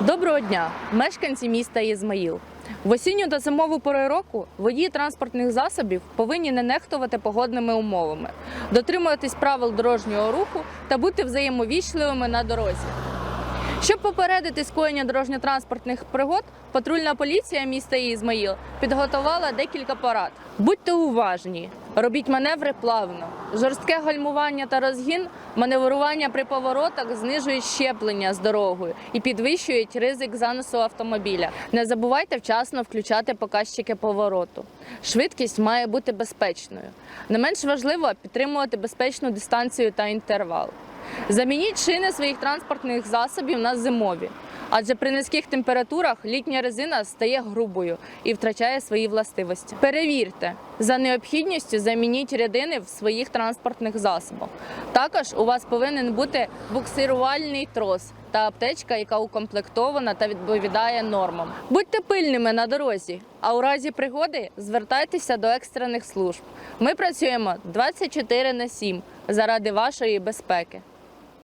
Доброго дня, мешканці міста Ізмаїл. В осінню та зимову пори року водії транспортних засобів повинні не нехтувати погодними умовами, дотримуватись правил дорожнього руху та бути взаємовічливими на дорозі. Щоб попередити скоєння дорожньо-транспортних пригод, патрульна поліція міста Ізмаїл підготувала декілька порад. Будьте уважні, робіть маневри плавно. Жорстке гальмування та розгін, маневрування при поворотах знижують щеплення з дорогою і підвищують ризик заносу автомобіля. Не забувайте вчасно включати показчики повороту. Швидкість має бути безпечною. Не менш важливо підтримувати безпечну дистанцію та інтервал. Замініть шини своїх транспортних засобів на зимові, адже при низьких температурах літня резина стає грубою і втрачає свої властивості. Перевірте, за необхідністю замініть рядини в своїх транспортних засобах. Також у вас повинен бути буксирувальний трос та аптечка, яка укомплектована та відповідає нормам. Будьте пильними на дорозі, а у разі пригоди звертайтеся до екстрених служб. Ми працюємо 24 на 7 заради вашої безпеки.